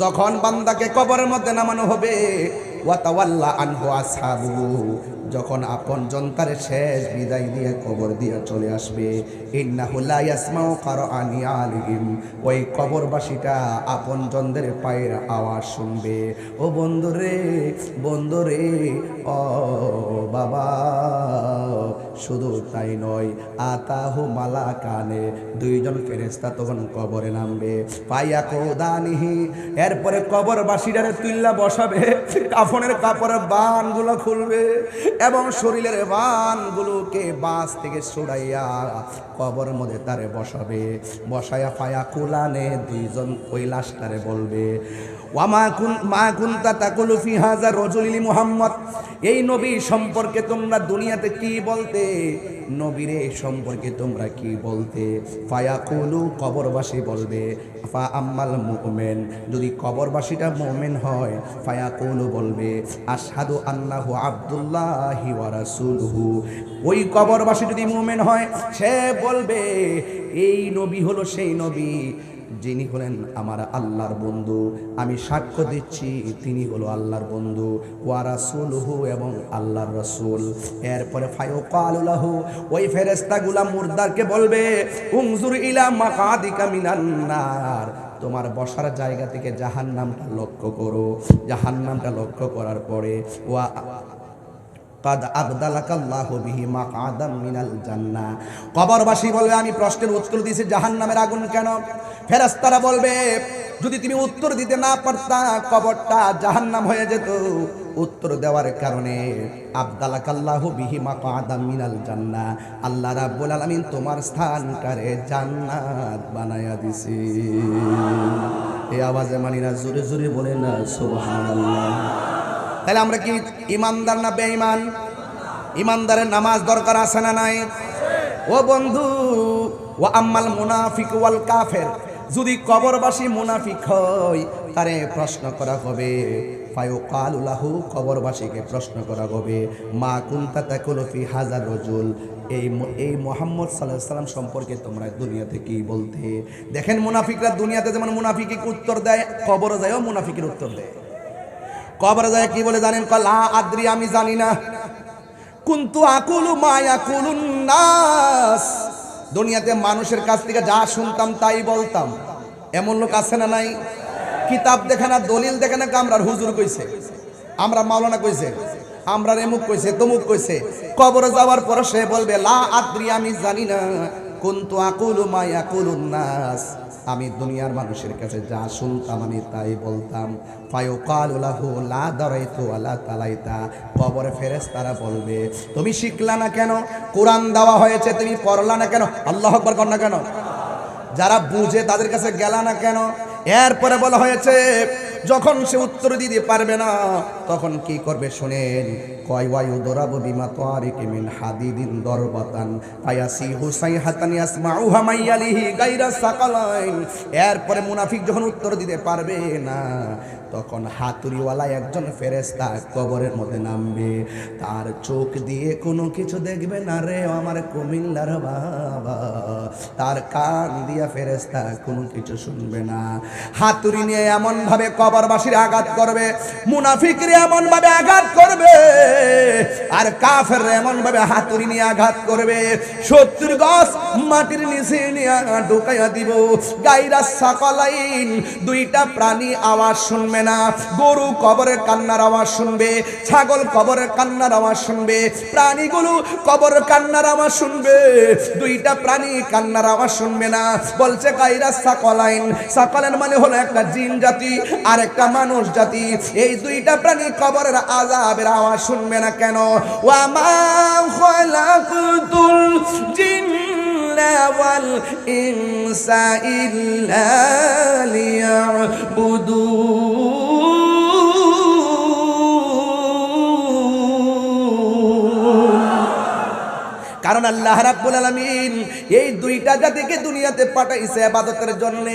যখন বান্দাকে কবরের মধ্যে নামানো হবে, ওয়াতাওয়াল্লা আনহু আসহাবু, যখন আপন জনতার শেষ বিদায় দিয়ে কবর দিয়ে চলে আসবে, ইন্নাহু লা ইয়াসমাউ কারআনি আলিহিম। ওই কবরবাসীটা আপন জনদের পায়ের আওয়াজ শুনবে। ও বন্ধুরে বন্ধুরে, ও বাবা শুধু তাই নয়, আতাহু মালা কানে দুইজন ফেরেস্তা তখন কবরে নামবে। পাইয়া কৌদানিহি, এরপরে কবরবাসীরারে তুল্লা বসাবে, কাফনের কাপড়ের বানগুলো খুলবে এবং শরীরের বানগুলোকে বাস থেকে সরাইয়া কবর মধ্যে তারে বসাবে। বসায়া পায়া কুলানে দুইজন কৈলাস তারে বলবে, ওয়ামা কুন, মা কুন্তা তাকুলু ফি হাযা রাজুলি মুহাম্মদ? এই নবী সম্পর্কে তোমরা দুনিয়াতে কি বলতে নবীরে সম্পর্কে তোমরা কি বলতে? ফায়াকুলু, কবরবাসী বলবে ফা আম্মাল মুমিন। যদি কবরবাসীটা মুমিন হয়, ফায়াকুলু বলবে, আশহাদু আন্নাহু আব্দুল্লাহি ওয়া রাসূলুহু। ওই কবরবাসী যদি মুমিন হয়, সে বলবে, এই নবী হলো সেই নবী। যিনি হলেন আমার আল্লাহর বন্ধু, আমি সাক্ষ্য দিচ্ছি, তিনি হলো আল্লাহর বন্ধু ওয়ারাসুলহু এবং আল্লাহর রসুল। এরপরে ফায়ুকালুলাহু ওই ফেরেস্তাগুলা মুর্দারকে বলবে উংজুর ইলা মাকাদিকা মিনান নার। তোমার বসার জায়গা থেকে জাহান নামটা লক্ষ্য করো। জাহান নামটা লক্ষ্য করার পরে, ওয়া কবরবাসী বলবে, আমি প্রশ্নের উত্তর দিয়েছি, জাহান্নামের আগুন কেন? ফেরেশতারা বলবে, যদি তুমি উত্তর দিতে না পারতা, কবরটা জাহান্নাম হয়ে যেত। উত্তর দেওয়ার কারণে আবদালাকাল্লাহু বিহি মাকাদাম মিনাল আলামিন তোমার জান্নাত এই আওয়াজে মানি না জোরে জোরে বলে না তাহলে আমরা কি ইমানদার না বেঈমান? ইমানদারের নামাজ দরকার আছে না নাই? ও বন্ধু ও আম্মাল মুনাফিক ওয়াল কাফের, যদি কবরবাসী মুনাফিক হয়, তারে প্রশ্ন করা হবে। ফায়ুকালুলাহু কবরবাসীকে প্রশ্ন করা হবে, মা কুন্তা তাকুলু ফি হাজার রজুল। এই এই মোহাম্মদ সাল্লাহ সাল্লাম সম্পর্কে তোমরা দুনিয়াতে কি বলতে? দেখেন মুনাফিকরা দুনিয়াতে যেমন মুনাফিকে উত্তর দেয়, কবর যায়ও মুনাফিকের উত্তর দেয়। কবরে যায় কি বলে জানেন? কলা আদ্রি, আমি জানি না। কুন্তু আকুলু মায়া কুলুন নাস। দুনিয়াতে মানুষের কাছ থেকে যা শুনতাম, তাই বলতাম। এমন লোক আছে না নাই? কিতাব দেখে না, দলিল দেখে না, কামরার হুজুর কইছে। আমরা মাওলানা কইছে আমরা রেমুক কইছে, তমুক কইছে। কবরে যাওয়ার পর সে বলবে, লা আদ্রি, আমি জানি না। কুন্তু আকুলু মায়া কুলুন নাস। আমি দুনিয়ার মানুষের কাছে যা শুনতাম আমি তাই বলতাম। ফায়ুকালুলাহু লা দারাইতু আলা তালাইতা। কবরে ফেরেশতারা বলবে, তুমি শিখলা না কেন? কোরআন দেওয়া হয়েছে, তুমি পড়লা না কেন? আল্লাহ আকবার কর না কেন? যারা বুঝে তাদের কাছে গেলা না কেন? এরপরে বলা হয়েছে যখন সে উত্তর দিতে পারবে না, তখন কি করবে শোনেন? কয়, ওয়ায়ু দরাব বিমা তারিক মিন হাদিদিন দরবাতান ফায়াসি হুসাই হাতান ইয়াসমাউহা মাইয়ালিহি গাইরা সাকালাইন। এরপরে মুনাফিক যখন উত্তর দিতে পারবে না তখন হাতুড়িওয়ালা একজন ফেরেস্তা কবরের মধ্যে নামবে। তার চোখ দিয়ে কোনো কিছু দেখবে না রে আমার কুমিল্লার বাবা। তার কান দিয়া ফেরেস্তা কোনো কিছু শুনবে না। হাতুড়ি নিয়ে এমনভাবে কবরবাসীর আঘাত করবে, মুনাফিকরে এমন ভাবে আঘাত করবে আর কাফের এমন ভাবে হাতুড়ি নিয়ে আঘাত করবে। সত্তর গছ মাটির নিচে নিয়ে ঢুকাইয়া দিব। গাইরা সাকলাইন, দুইটা প্রাণী আওয়াজ শুনবে না। গরু কবরের কান্নার আওয়াজ শুনবে, ছাগল কবরের কান্নার আওয়াজ শুনবে, প্রাণীগুলো কবর কান্নার আওয়াজ শুনবে। দুইটা প্রাণী কান্নার আওয়াজ শুনবে না। বলছে গাইরা সাকলাইন সাকলাইন মানে হলো একটা জিন জাতি আর একটা মানুষ জাতি। এই দুইটা প্রাণী কবরের আজাবের আওয়াজ শুনবে না কেন? খালাকতুল জিন্না ওয়াল ইনসা ইল্লা লিয়াবুদুন কারণ আল্লাহ রাব্বুল আলামিন এই দুইটা জাতিকে দুনিয়াতে পাঠাইছে ইবাদতের জন্য।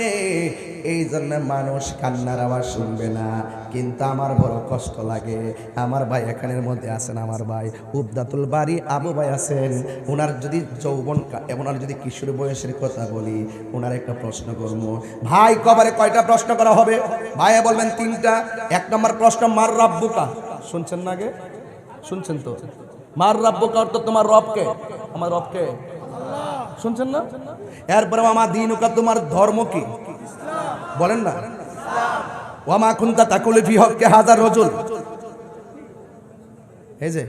এই জন্য মানুষ কান্নার আওয়াজ শুনবে না। কিন্তু আমার বড় কষ্ট লাগে। আমার ভাই এখানের মধ্যে আছেন আমার ভাই। উবদাতুল বাড়ি আবু ভাই আছেন। ওনার যদি যৌবন ওনার যদি কিশোর বয়সের কথা বলি ওনার একটা প্রশ্ন করব। ভাই, কবারে কয়টা প্রশ্ন করা হবে? ভাইয়া বলবেন তিনটা। এক নম্বর প্রশ্ন, মার রাব্বুকা। শুনছেন না আগে? শুনছেন তো? মার রাব্বুকা অর্থ তোমার রবকে। আমার রবকে? শুনছেন না? এরপরে আমার দিনুকা তোমার ধর্ম কি? বলেন না। ওয়ামা তাকুলি ফি হককে হাজার রজুল। এই যে,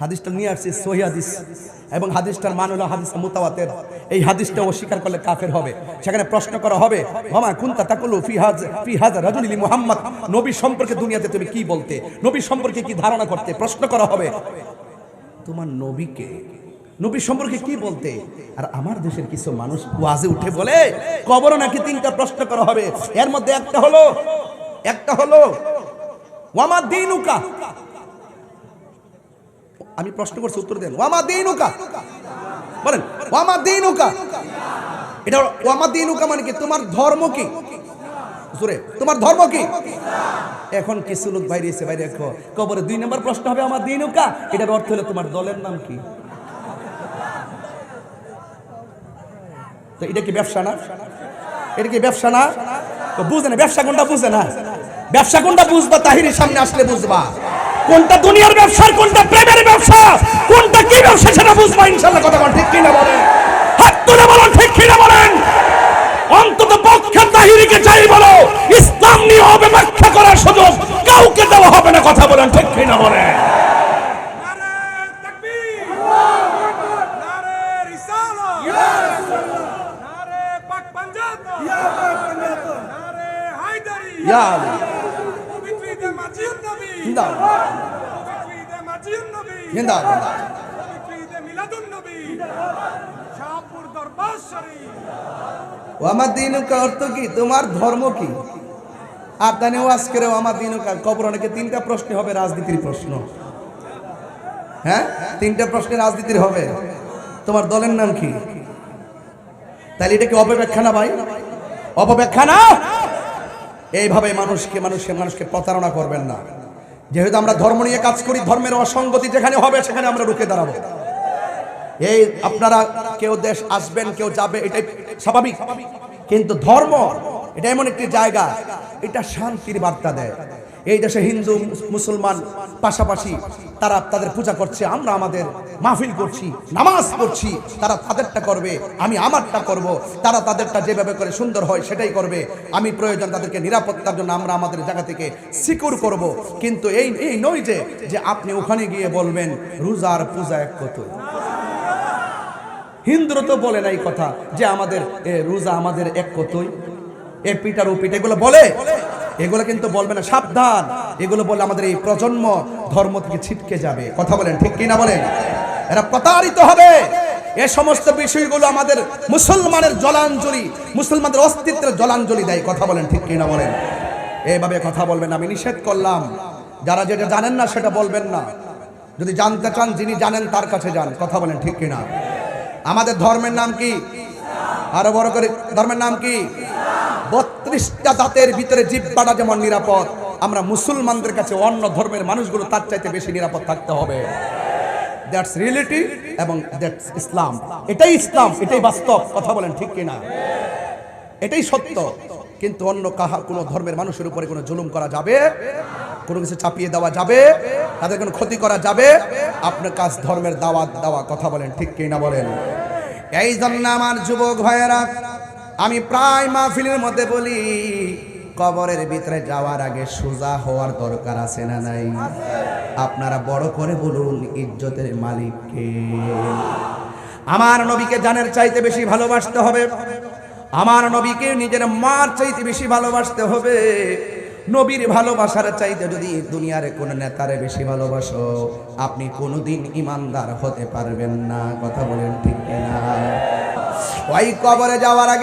হাদিসটা নিয়ে আসছি, সহি হাদিস। এবং হাদিসটার মান হলো হাদিস এই হাদিসটা অস্বীকার করলে কাফের হবে। সেখানে প্রশ্ন করা হবে ওয়ামা কুন্তা ফি হাজ, ফি রজুল মুহাম্মদ? নবী সম্পর্কে দুনিয়াতে তুমি কি বলতে? নবী সম্পর্কে কি ধারণা করতে? প্রশ্ন করা হবে। তোমার নবীকে নবী সম্পর্কে কি বলতে? আর আমার দেশের কিছু মানুষ ওয়াজে উঠে বলে কবর নাকি তিনটা প্রশ্ন করা হবে। এর মধ্যে একটা হলো একটা হলো, ওয়ামা দিনুকা। আমি প্রশ্ন করছি উত্তর দেন। ওয়ামা দিনুকা। বলেন, ওয়ামা দিনুকা। এটা ওয়ামা দিনুকা মানে কি? তোমার ধর্ম কি? জোরে, তোমার ধর্ম কি? এখন কিছু লোক বাইরে এসে বাইরে কবরে দুই নম্বর প্রশ্ন হবে আমার দিনুকা? এটার অর্থ হলো, তোমার দলের নাম কি? তো এটা কি ব্যবসা না? এটা কি ব্যবসা না? বুঝে না, ব্যবসা কোনটা বুঝে না? ব্যবসা কোনটা বুঝবা, তাহিরের সামনে আসলে বুঝবা। কোনটা দুনিয়ার ব্যবসা কোনটা প্রেমের ব্যবসা? কোনটা কি ব্যবসা সেটা বুঝবা ইনশাল্লাহ কথা বল ঠিক কিনা বলেন? হাত তুলে বলেন, ঠিক কিনা বলেন? অন্তত পক্ষে তাহিরিকে চাই বলো, ইসলাম আমার দিনুকা অর্থ কি? তোমার ধর্ম কি? আপনানে ওয়াজ করে আমার দিনুকা কবর অনেকে তিনটা প্রশ্ন হবে, রাজনীতির প্রশ্ন। হ্যাঁ? তিনটা প্রশ্নে রাজনীতির হবে। তোমার দলের নাম কি? তাহলে এটা কি অপব্যাখ্যা না ভাই? অপব্যাখ্যা না? এইভাবে মানুষকে মানুষকে মানুষকে প্রতারণা করবেন না। যেহেতু আমরা ধর্ম নিয়ে কাজ করি, ধর্মের অসঙ্গতি যেখানে হবে, সেখানে আমরা রুখে দাঁড়াবো। এই আপনারা কেউ দেশ আসবেন, কেউ যাবে, এটাই স্বাভাবিক। কিন্তু ধর্ম, এটা এমন একটি জায়গা, এটা শান্তির বার্তা দেয়। এই দেশে হিন্দু, মুসলমান পাশাপাশি তারা তাদের পূজা করছে, আমরা আমাদের মাহফিল করছি, নামাজ পড়ছি, তারা তাদেরটা করবে, আমি আমারটা করব, তারা তাদেরটা যেভাবে করে সুন্দর হয় সেটাই করবে, আমি প্রয়োজন তাদেরকে নিরাপত্তার জন্য আমরা আমাদের জায়গা থেকে সিকিউর করব। কিন্তু এই এই নয় যে যে আপনি ওখানে গিয়ে বলবেন, রোজার পূজা এক কত। হিন্দুরা তো বলে না এই কথা যে আমাদের রোজা আমাদের এক কতই। এ পিটার ও পিটা এগুলো বলে? এগুলো কিন্তু বলবে না, সাবধান। এগুলো বলে আমাদের এই প্রজন্ম ধর্ম থেকে ছিটকে যাবে। কথা বলেন, ঠিক কিনা বলেন? এরা প্রতারিত হবে। এ সমস্ত বিষয়গুলো আমাদের মুসলমানের জলাঞ্জলি, মুসলমানদের অস্তিত্বের জলাঞ্জলি দেয়। কথা বলেন, ঠিক কিনা বলেন? এইভাবে কথা বলবেন, আমি নিষেধ করলাম। যারা যেটা জানেন না, সেটা বলবেন না। যদি জানতে চান, যিনি জানেন, তার কাছে যান। কথা বলেন, ঠিক কিনা? আমাদের ধর্মের নাম কি? আরও বড় করে, ধর্মের নাম কি? বত্রিশটা দাঁতের ভিতরে জিব্বাটা যেমন নিরাপদ, আমরা মুসলমানদের কাছে অন্য ধর্মের মানুষগুলো তার চাইতে বেশি নিরাপদ থাকতে হবে। দ্যাটস রিয়েলিটি এবং দ্যাটস ইসলাম এটাই ইসলাম এটাই বাস্তব, কথা বলেন ঠিক কিনা? এটাই সত্য। কিন্তু অন্য কাহা, কোনো ধর্মের মানুষের উপরে কোনো জুলুম করা যাবে? কোনো কিছু চাপিয়ে দেওয়া যাবে? তাদের কোনো ক্ষতি করা যাবে? আপনার কাজ ধর্মের দাওয়াত দেওয়া, কথা বলেন ঠিক কি না বলেন। এই জন্য আমার যুবক ভাইয়েরা, আমি প্রায় মাহফিলের মধ্যে বলি, কবরের ভিতরে যাওয়ার আগে সোজা হওয়ার দরকার আছে না নাই? আপনারা বড় করে বলুন, ইজ্জতের মালিককে আমার নবীকে জানের চাইতে বেশি ভালোবাসতে হবে। আমার নবীকে নিজের মার চাইতে বেশি ভালোবাসতে হবে। নবীর ভালোবাসার চাইতে যদি দুনিয়ার কোন নেতারে বেশি ভালোবাসো, আপনি কোনোদিন ইমানদার হতে পারবেন না। কথা বলেন ঠিক না ওই কবরে যাওয়ার আগে